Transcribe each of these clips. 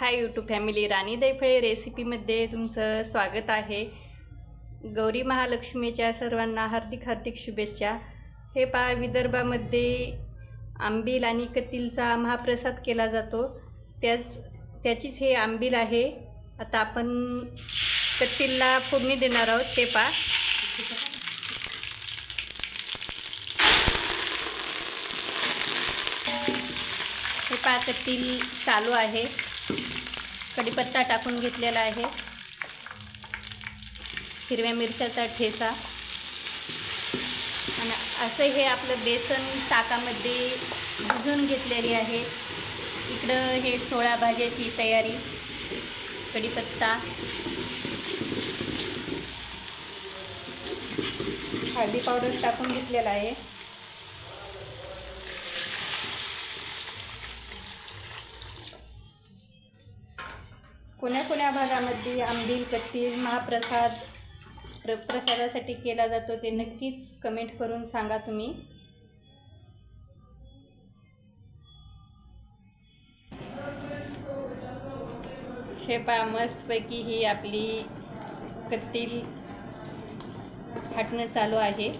Hi YouTube family राणी दैफळे रेसिपीमध्ये तुमचं स्वागत आहे. गौरी महालक्ष्मीच्या सर्वांना हार्दिक हार्दिक शुभेच्छा. हे पा विदर्भामध्ये आंबील आणि कतीलचा महाप्रसाद केला जातो. त्याच त्याचीच हे आंबील आहे. आता आपण कतीलला फोडणी देणार आहोत. ते पा हे चालू आहे. कढीपत्ता टाकून घेतलेला आहे. हिरव्या मिरच्याचा ठेचा. आणि असं हे आपलं बेसन ताकामध्ये भिजून घेतलेली आहे. इकडं हे सोळा भाज्याची तयारी. कढीपत्ता. हळदी पावडर टाकून घेतलेला आहे. कोण्या कोण्या भागामध्ये आंबील कट्टील महाप्रसाद प्र प्रसादासाठी केला जातो ते नक्कीच कमेंट करून सांगा तुम्ही. हे पहा मस्तपैकी ही आपली कत्तील फाटणं चालू आहे.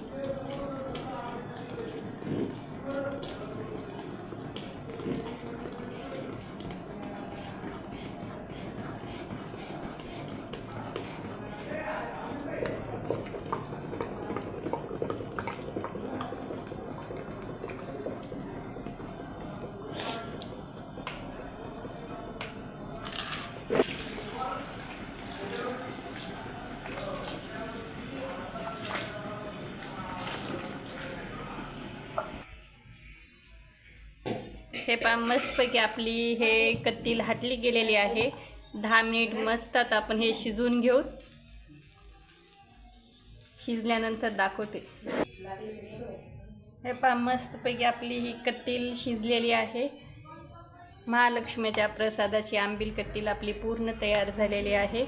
हे पहा मस्तपैकी आपली हे कत्तील हाटली गेलेली आहे. दहा मिनिट मस्त आता आपण हे शिजवून घेऊ. शिजल्यानंतर दाखवते. हे पहा मस्तपैकी आपली ही कत्तील शिजलेली आहे. महालक्ष्मीच्या प्रसादाची आंबील कत्तील आपली पूर्ण तयार झालेली आहे.